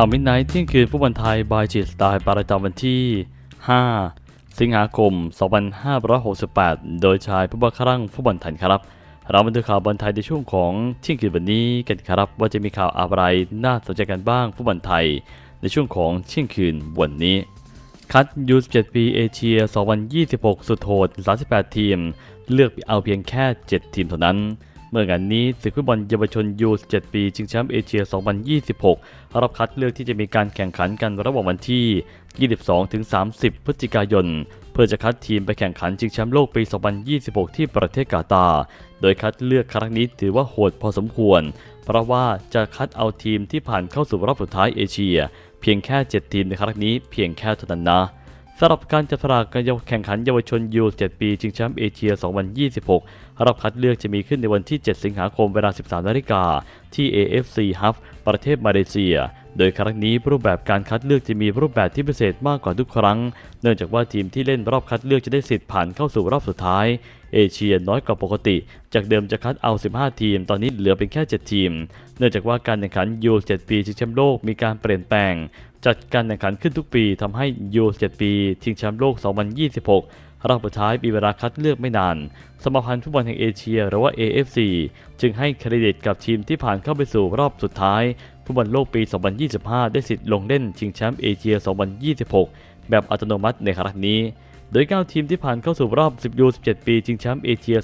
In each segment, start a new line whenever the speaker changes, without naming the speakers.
ข่าวมิดไนท์เที่ยงคืนฟุตบอลไทย บายจีสไตล์ประจำวันที่ 5 สิงหาคม 2568 โดยชายผู้บังคับรังฟุตบอลไทยครับ เรามาดูข่าวบอลไทยในช่วงของเที่ยงคืนวันนี้กันครับ ว่าจะมีข่าวอะไรน่าสนใจกันบ้างฟุตบอลไทย ในช่วงของเที่ยงคืนวันนี้ คัดยู17ปีเอเชีย 2026 สุดโหด 38 ทีม เลือกเอาเพียงแค่ 7 ทีมเท่านั้น เมื่องานนี้ศึกฟุตบอลเยาวชนยู17 ปีชิงแชมป์เอเชีย 2026รอบคัดเลือกที่จะมีการแข่งขันกันระหว่างวันที่ 22-30 พฤศจิกายน เพื่อจะคัดทีมไปแข่งขันชิงแชมป์โลกปี 2026 ที่ประเทศกาตาร์โดยคัดเลือกครั้งนี้ถือว่าโหดพอสมควร เพราะว่าจะคัดเอาทีมที่ผ่านเข้าสู่รอบสุดท้ายเอเชีย เพียงแค่ 7 ทีมในครั้งนี้เพียงแค่เท่านั้นนะ สำหรับการจัดสลากการแข่งขันเยาวชนยู7ปีชิงแชมป์เอเชีย 2026รอบคัดเลือกจะมีขึ้นในวันที่ 7 สิงหาคมเวลา 13 นาฬิกา ที่ AFC Hub ประเทศมาเลเซีย โดยครั้งนี้รูปแบบการคัดเลือกจะมีรูปแบบที่พิเศษมากกว่าทุกครั้ง เนื่องจากว่าทีมที่เล่นรอบคัดเลือกจะได้สิทธิ์ผ่านเข้าสู่รอบสุดท้าย เอเชียน้อยกว่าปกติ จากเดิมจะคัดเอา 15 ทีม ตอนนี้เหลือเป็นแค่ 7 ทีม เนื่องจากว่าการแข่งขันยู7ปีชิงแชมป์โลกมีการเปลี่ยนแปลง จัดการแข่งขันขึ้นทุกปีทำให้ยู7ปีชิงแชมป์โลก 2026 รอบสุดท้ายมีเวลาคัดเลือกไม่นาน สมาพันธ์ฟุตบอลแห่งเอเชียหรือว่า AFC จึงให้เครดิตกับทีมที่ผ่านเข้าไปสู่รอบสุดท้ายฟุตบอลโลกปี 2025 ได้สิทธิ์ลงเล่นชิงแชมป์เอเชีย 2026 แบบอัตโนมัติในครั้งนี้โดย 9 ทีมที่ผ่านเข้าสู่รอบ 10 ยู 17 ปีชิงแชมป์เอเชีย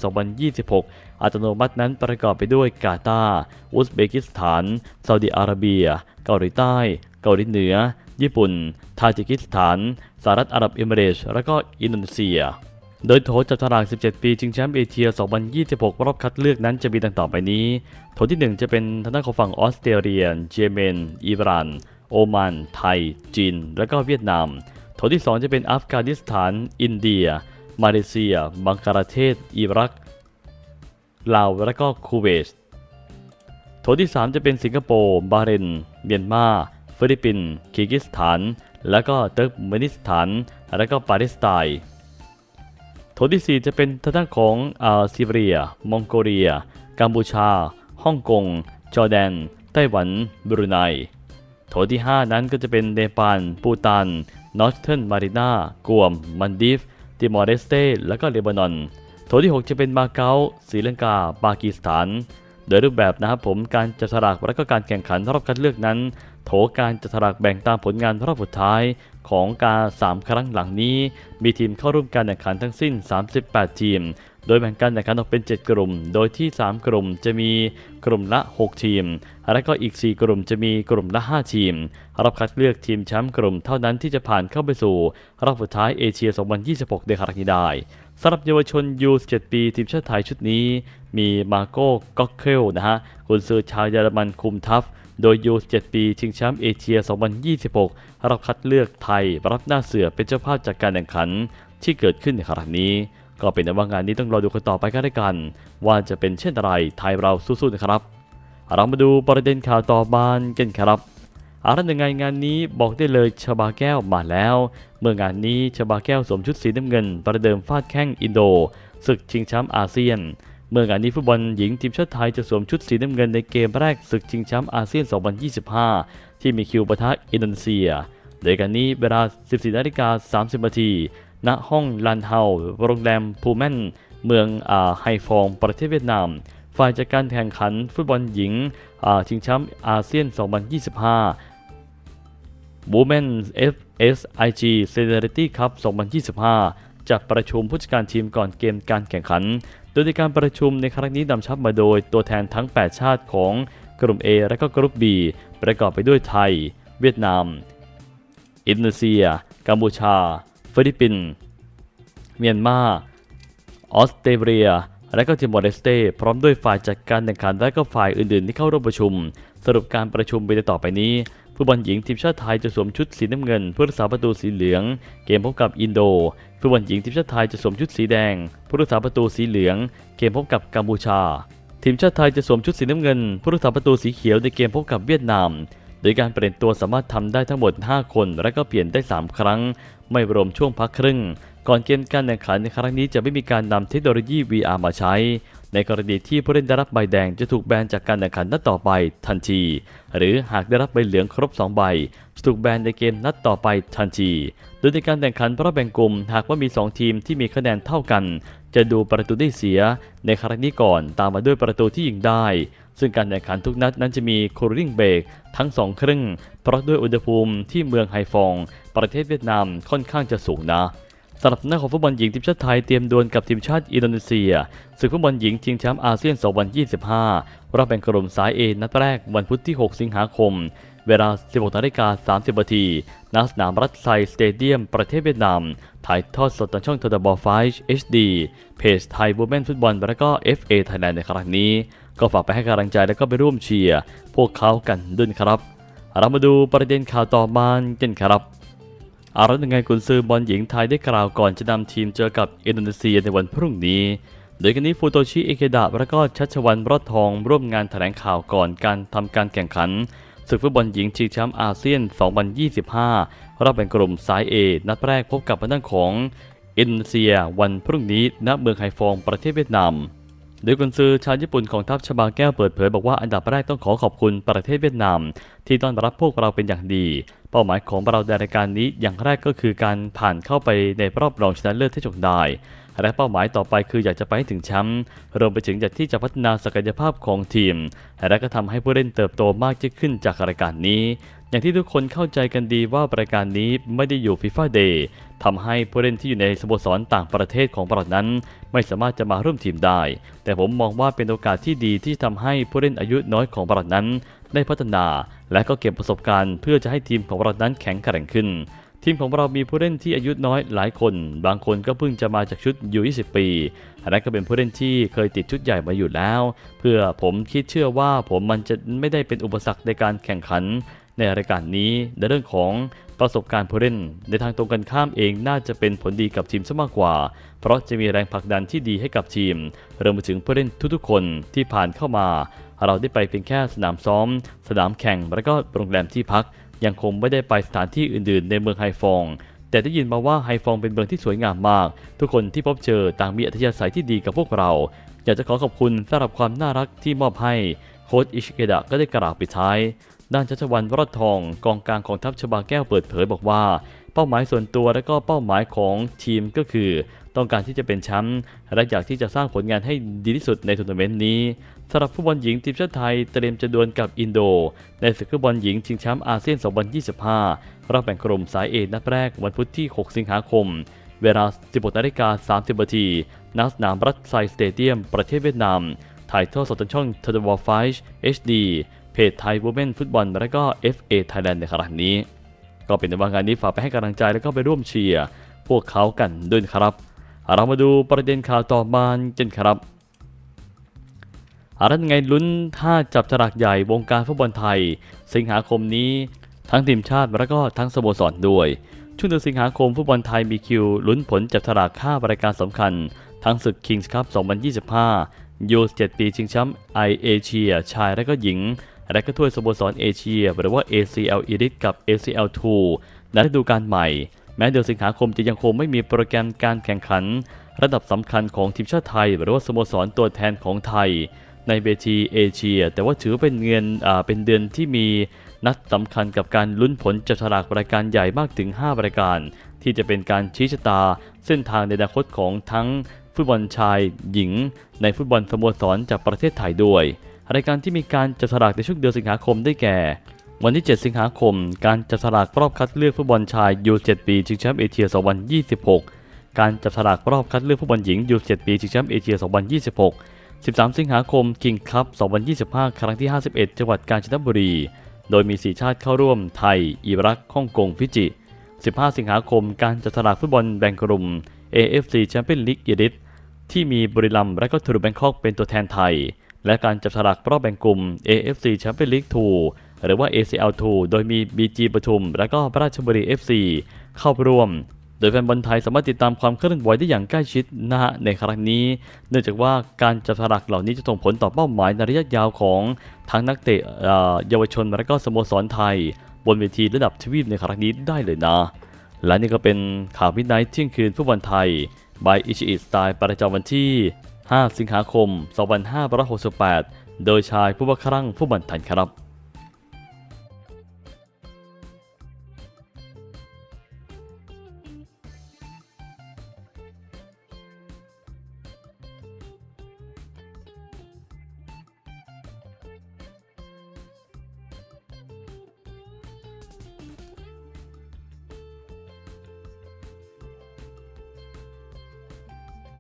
2026 อัตโนมัตินั้นประกอบไปด้วยกาตาร์อุซเบกิสถานซาอุดิอาระเบีย เกาหลีใต้ เกาหลีเหนือ ญี่ปุ่น ทาจิกิสถาน สหรัฐอาหรับเอมิเรตส์และก็อินโดนีเซีย โดยโถจับฉลาก 17 ปีชิงแชมป์เอเชีย 2026 รอบคัดเลือกนั้นจะมีดังต่อไปนี้ โถที่ 1 จะเป็นทางด้านของฝั่งออสเตรเลีย เยเมน อิหร่าน โอมาน ไทย จีน และก็เวียดนาม โถที่ 2 จะเป็นอัฟกานิสถาน อินเดีย มาเลเซีย บังกลาเทศ อิรัก ลาว และก็คูเวตโถที่ 3 จะเป็นสิงคโปร์ บาเรน เมียนมา ฟิลิปปินส์คีร์กิสถาน และก็เติร์กเมนิสถาน และก็ปาเลสไตน์โถที่ 4 จะเป็นทางด้านของอาซีเรีย มองโกเลีย กัมพูชา ฮ่องกง จอร์แดน ไต้หวัน บรูไน โถที่ 5 นั้นก็จะเป็นเนปาล ปูตาน นอร์ทเทิร์นมารินากวม มันดีฟติมอร์เรสเตและก็เลบานอน โถที่ 6 จะเป็นมาเก๊าศรีลังกา ปากีสถาน โดยรูปแบบนะครับผมการจัดสลากและก็การแข่งขันรอบคัดเลือกนั้น โถการจัดสลากแบ่งตามผลงานรอบสุดท้ายของการ 3 ครั้งหลังนี้ มีทีมเข้าร่วมการแข่งขันทั้งสิ้น 38 ทีม โดยแบ่งการแข่งขันออกเป็น 7 กลุ่ม โดยที่ 3 กลุ่มจะมีกลุ่มละ 6 ทีม และก็อีก 4 กลุ่มจะมีกลุ่มละ 5 ทีมรอบคัดเลือกทีมแชมป์กลุ่มเท่านั้นที่จะผ่านเข้าไปสู่ รอบสุดท้ายเอเชีย 2026 ในครั้งนี้ได้สำหรับเยาวชนยู17ปี ทีมชาติไทยชุดนี้ มีมาโก้ก็อกเคลนะฮะกุนซือชาวเยอรมันคุมทัพโดยยู17ปี ชิงแชมป์เอเชีย 2026รอบคัดเลือกไทย รับหน้าเสือเป็นเจ้าภาพจากการแข่งขันที่เกิดขึ้นในครั้งนี้ ก็เป็นว่างานนี้ต้องรอดูกันต่อไปกันด้วยกัน ว่าจะเป็นเช่นไรไทยเราสู้ๆนะครับ เรามาดูประเด็นข่าวต่อมานกันครับอารันยังไงงานนี้บอกได้เลยชบาแก้วมาแล้ว เมื่องานนี้ชบาแก้วสวมชุดสีน้ำเงิน ประเดิมฟาดแข้งอินโดศึกชิงแชมป์อาเซียน เมื่องานนี้ฟุตบอลหญิงทีมชาติไทยจะสวมชุดสีน้ำเงินในเกมแรกศึกชิงแชมป์อาเซียน 2025 ที่มีคิวปะทะอินโดนีเซียโดยการนี้เวลา 14นาฬิกา30นาที ณห้องลันเฮาโรงแรมพูแมนเมืองไฮฟองประเทศเวียดนาม ฝ่ายจัดการแข่งขันฟุตบอลหญิงอ่าชิงแชมป์อาเซียน 2025 Women FSIG Solidarity Cup 2025 จัดประชุมผู้จัดการทีมก่อนเกมการแข่งขัน โดยในการประชุมในครั้งนี้นำชับมาโดยตัวแทนทั้ง 8 ชาติของกลุ่ม A และก็กลุ่ม B ประกอบไปด้วยไทย เวียดนาม อินโดนีเซีย กัมพูชา ฟิลิปปินส์เมียนมา ออสเตรเลีย และก็ทิมอร์เลสเตพร้อมด้วยฝ่ายจัดการแข่งขันและก็ฝ่ายอื่นๆ ที่เข้าร่วมประชุม สรุปการประชุมไปในต่อไปนี้ฟุตบอลหญิงทีมชาติไทยจะสวมชุดสีน้ำเงินเพื่อรักษาประตูสีเหลือง เกมพบกับอินโดฟุตบอลหญิงทีมชาติไทยจะสวมชุดสีแดงเพื่อรักษาประตูสีเหลือง เกมพบกับกัมพูชา ทีมชาติไทยจะสวมชุดสีน้ำเงินเพื่อรักษาประตูสีเขียวในเกมพบกับเวียดนาม โดยการเปลี่ยนตัวสามารถทำได้ทั้งหมด 5 คน และก็เปลี่ยนได้ 3 ครั้ง ไม่รวมช่วงพักครึ่ง ก่อนเกมการแข่งขันในครั้งนี้จะไม่มีการนำเทคโนโลยี VR มาใช้ ในกรณีที่ผู้เล่นได้รับใบแดงจะถูกแบนจากการแข่งขันนัดต่อไปทันที หรือหากได้รับใบเหลืองครบ 2 ใบจะถูกแบนในเกมนัดต่อไปทันที โดยในการแข่งขันรอบแบ่งกลุ่มหากว่ามี 2 ทีมที่มีคะแนนเท่ากัน จะดูประตูได้เสียในครั้งนี้ก่อนตามมาด้วยประตูที่ยิงได้ซึ่งการแข่งขันทุกนัดนั้นจะมีคูลิ่งเบรกทั้ง2ครึ่ง เพราะด้วยอุณหภูมิที่เมืองไฮฟอง ประเทศเวียดนามค่อนข้างจะสูงนะ สำหรับนักของฟุตบอลหญิงทีมชาติไทยเตรียมดวลกับทีมชาติอินโดนีเซียศึกฟุตบอลหญิงชิงแชมป์อาเซียน 2025 รอบแบ่งกลุ่มสายเอนัดแรกวันพุธที่ 6 สิงหาคม เวลา 16นาฬิกา30นาทีณสนามรัฐไซสเตเดียม ประเทศเวียดนาม ถ่ายทอดสดทางช่องทดบอลไฟ HD เพจไทยบูแมนฟุตบอลและก็ FA Thailand ในครั้งนี้ ก็ฝากไปให้กำลังใจและก็ไปร่วมเชียร์พวกเขากันด้วยครับ เรามาดูประเด็นข่าวต่อมากันครับ อารัตยังไงกุนซือบอลหญิงไทยได้กล่าวก่อนจะนำทีมเจอกับอินโดนีเซียในวันพรุ่งนี้ โดยกันนี้ฟูโตชิเอเคดะและก็ชัชวันรอดทองร่วมงานแถลงข่าวก่อนการทำการแข่งขันศึกฟุตบอลหญิงชิงแชมป์อาเซียน 2025รอบแบ่งกลุ่มสายเอนัดแรกพบกับทางด้านของอินโดนีเซียวันพรุ่งนี้ณเมืองไฮฟองประเทศเวียดนาม โดยกุนซือชาวญี่ปุ่นของทัพชบาแก้วเปิดเผยบอกว่าอันดับแรกต้องขอขอบคุณประเทศเวียดนาม ที่ต้อนรับพวกเราเป็นอย่างดี เป้าหมายของเราในรายการนี้อย่างแรกก็คือการผ่านเข้าไปในรอบรองชนะเลิศที่จงได้ และเป้าหมายต่อไปคืออยากจะไปให้ถึงแชมป์รวมไปถึงอยากที่จะพัฒนาศักยภาพของทีม และก็ทำให้ผู้เล่นเติบโตมากยิ่งขึ้นจากรายการนี้ อย่างที่ทุกคนเข้าใจกันดีว่ารายการนี้ไม่ได้อยู่ฟีฟ่าเดย์ทำให้ผู้เล่นที่อยู่ในสโมสรต่างประเทศของเรานั้น ไม่สามารถจะมาร่วมทีมได้ แต่ผมมองว่าเป็นโอกาสที่ดีที่ทำให้ผู้เล่นอายุน้อยของเรานั้น ได้พัฒนา และก็เก็บประสบการณ์ เพื่อจะให้ทีมของเรานั้นแข็งแกร่งขึ้น ทีมของเรามีผู้เล่นที่อายุน้อยหลายคน บางคนก็เพิ่งจะมาจากชุดยู20 ปีและก็เป็นผู้เล่นที่เคยติดชุดใหญ่มาอยู่แล้ว เพื่อผมคิดเชื่อว่าผมมันจะไม่ได้เป็นอุปสรรคในการแข่งขัน ในรายการนี้ในเรื่องของประสบการณ์ผู้เล่น ในทางตรงกันข้ามเองน่าจะเป็นผลดีกับทีมซะมากกว่า เพราะจะมีแรงผลักดันที่ดีให้กับทีมรวมไปถึงผู้เล่นทุกๆ คนที่ผ่านเข้ามา เราได้ไปเป็นแค่สนามซ้อม สนามแข่งและก็โรงแรมที่พัก ยังคงไม่ได้ไปสถานที่อื่นๆ ในเมืองไฮฟอง แต่ได้ยินมาว่าไฮฟองเป็นเมืองที่สวยงามมาก ทุกคนที่พบเจอต่างมีอัธยาศัยที่ดีกับพวกเรา อยากจะขอขอบคุณสำหรับความน่ารักที่มอบให้โค้ชอิชิเกดะก็ได้กล่าวปิดท้าย ด้านชัชวันวรอดทองกองกลางของทัพชบาแก้วเปิดเผยบอกว่า เป้าหมายส่วนตัวและก็เป้าหมายของทีมก็คือ ต้องการที่จะเป็นแชมป์และอยากที่จะสร้างผลงานให้ดีที่สุดในทัวร์นาเมนต์นี้สำหรับฟุตบอลหญิงทีมชาติไทยเตรียมจะดวลกับอินโด ในศึกฟุตบอลหญิงชิงแชมป์อาเซียน 2025 รอบแบ่งกลุ่มสายเอนัดแรกวันพุธที่ 6 สิงหาคม เวลา 16นาฬิกา30นาทีณสนามรัฐไซสเตเดียม ประเทศเวียดนาม ถ่ายทอดสดทางช่องท d ว f 5 HD เพจไทยวูแมนฟุตบอลและก็ FA Thailand ในครั้งนี้ ก็เป็นในว่างานนี้ฝากไปให้กำลังใจแล้วก็ไปร่วมเชียร์พวกเขากันด้วยครับ เรามาดูประเด็นข่าวต่อมากันครับอารันไงลุ้นถ้าจับฉลากใหญ่วงการฟุตบอลไทย สิงหาคมนี้ทั้งทีมชาติและก็ทั้งสโมสรด้วย ช่วงเดือนสิงหาคมฟุตบอลไทยมีคิวลุ้นผลจับฉลากค่ารายการสำคัญ ทั้งศึก Kings Cup 2025 ยู7ปีชิงแชมป์ไอเอเชียชายและก็หญิง และก็ถ้วยสโมสรเอเชียหรือว่า ACL Elite กับ ACL 2ในฤดูกาลใหม่ แม้เดือนสิงหาคมจะยังคงไม่มีโปรแกรมการแข่งขัน ระดับสำคัญของทีมชาติไทย หรือว่าสโมสรตัวแทนของไทย ในเวทีเอเชีย แต่ว่าถือเป็นเงินเป็นเดือนที่มีนัดสำคัญกับการลุ้นผลจับฉลากรายการใหญ่มากถึง 5 รายการ ที่จะเป็นการชี้ชะตา เส้นทางในอนาคตของทั้งฟุตบอลชายหญิง ในฟุตบอลสโมสรจากประเทศไทยด้วย รายการที่มีการจับฉลากในช่วงเดือนสิงหาคมได้แก่ วันที่ 7 สิงหาคม การจับฉลากรอบคัดเลือกฟุตบอลชายยู7ปีชิงแชมป์เอเชีย 2026 การจับฉลากรอบคัดเลือกฟุตบอลหญิงยู7ปีชิงแชมป์เอเชีย 2026 13 สิงหาคมคิงคัพ 2025 ครั้งที่ 51 จังหวัดกาญจนบุรี โดยมี 4 ชาติเข้าร่วมไทย อิรักฮ่องกง ฟิจิ 15 สิงหาคม การจัดฉลากฟุตบอลแบ่งกลุ่ม AFC Champions League เอดิที่มีบุรีรัมย์และก็ทรูแบงคอกเป็นตัวแทนไทย และการจับฉลากรอบแบ่งกลุ่ม AFC Champions League 2 หรือว่า ACL 2 โดยมี BG ปทุม และก็ราชบุรี FC เข้าร่วม โดยแฟนบอลไทยสามารถติดตามความเคลื่อนไหวได้อย่างใกล้ชิดนะฮะในครั้งนี้ เนื่องจากว่าการจับฉลากเหล่านี้จะส่งผลต่อเป้าหมายในระยะยาวของทั้งนักเตะเยาวชนและก็สโมสรไทย บนเวทีระดับทวีปในครั้งนี้ได้เลยนะ และนี่ก็เป็นข่าวมินท์เที่ยงคืนฟุตบอลไทย by อิชิอิสไตล์ประจำวันที่ 5 สิงหาคม 2568 โดยชายผู้ว่าครั่งฟุตบอลไทยครับ